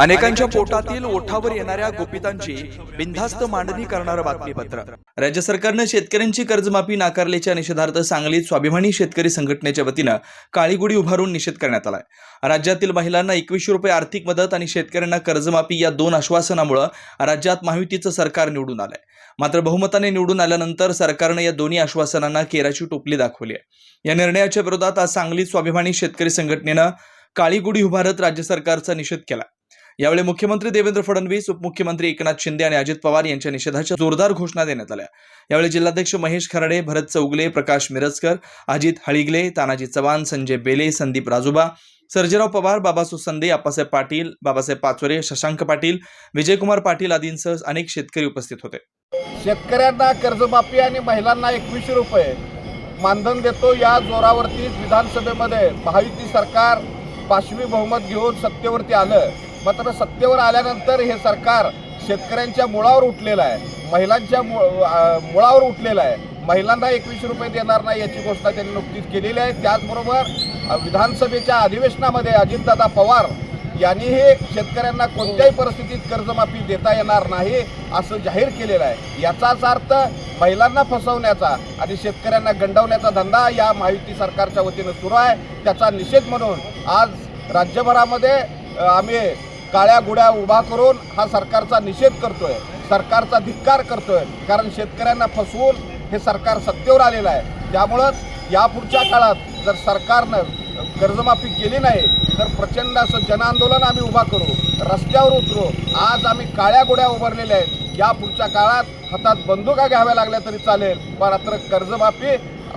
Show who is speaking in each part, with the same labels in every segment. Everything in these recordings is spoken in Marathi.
Speaker 1: अनेकांच्या पोटातील ओठावर येणाऱ्या गोपितांची बिनधास्त मांडणी करणारं बातमीपत्र. राज्य सरकारनं शेतकऱ्यांची कर्जमाफी नाकारल्याच्या निषेधार्थ सांगलीत स्वाभिमानी शेतकरी संघटनेच्या वतीनं काळीगुडी उभारून निषेध करण्यात आलाय. राज्यातील महिलांना एकवीसशे रुपये आर्थिक मदत आणि शेतकऱ्यांना कर्जमाफी या दोन आश्वासनामुळं राज्यात महायुतीचं सरकार निवडून आलंय. मात्र बहुमताने निवडून आल्यानंतर सरकारनं या दोन्ही आश्वासनांना केराची टोपली दाखवली आहे. या निर्णयाच्या विरोधात आज सांगलीत स्वाभिमानी शेतकरी संघटनेनं काळीगुडी उभारत राज्य सरकारचा निषेध केला यावेळी मुख्यमंत्री देवेंद्र फडणवीस उपमुख्यमंत्री एकनाथ शिंदे आणि अजित पवार यांच्या निषेधाच्या जोरदार घोषणा देण्यात आल्या. यावेळी जिल्हाध्यक्ष महेश खराडे भरत चौगले प्रकाश मिरजकर अजित हळिगले तानाजी चव्हाण संजय बेले संदीप राजुबा सर्जेराव पवार बाबा सुसंदे आप्पासाहेब पाटील बाबासाहेब पाचोरे शशांक पाटील विजयकुमार पाटील आदींसह अनेक शेतकरी उपस्थित होते.
Speaker 2: शेतकऱ्यांना कर्जमाफी आणि महिलांना एकवीसशे रुपये मानधन देतो. या जोरावरतीच विधानसभेमध्ये महायुती सरकार पाचवी बहुमत घेऊन सत्तेवरती आलं. मात्र सत्तेवर आल्यानंतर हे सरकार शेतकऱ्यांच्या मुळावर उठलेलं आहे. महिलांच्या मु मुळावर उठलेलं आहे. महिलांना एकवीसशे रुपये देणार नाही याची घोषणा त्यांनी नुकतीच केलेली आहे. त्याचबरोबर विधानसभेच्या अधिवेशनामध्ये अजितदादा पवार यांनीही शेतकऱ्यांना कोणत्याही परिस्थितीत कर्जमाफी देता येणार नाही असं जाहीर केलेलं आहे. याचाच अर्थ महिलांना फसवण्याचा आणि शेतकऱ्यांना गंडवण्याचा धंदा या महायुती सरकारच्या वतीनं सुरू आहे. त्याचा निषेध म्हणून आज राज्यभरामध्ये आम्ही काळ्या गुड्या उभा करून हा सरकारचा निषेध करतोय सरकारचा धिक्कार करतोय. कारण शेतकऱ्यांना फसवून हे सरकार सत्तेवर आलेलं आहे. त्यामुळंच यापुढच्या काळात जर सरकारनं कर्जमाफी केली नाही तर प्रचंड असं जनआंदोलन आम्ही उभा करू रस्त्यावर उतरू. आज आम्ही काळ्या गोड्या उभारलेल्या आहेत. या पुढच्या काळात हातात बंदुका घ्याव्या लागल्या तरी चालेल मात्र कर्जमाफी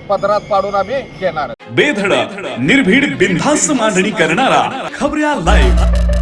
Speaker 2: पदरात पाडून आम्ही घेणार.
Speaker 3: बेधडक निर्भीड बिनधास्त मांडणी करणारा खबऱ्या लाईव्ह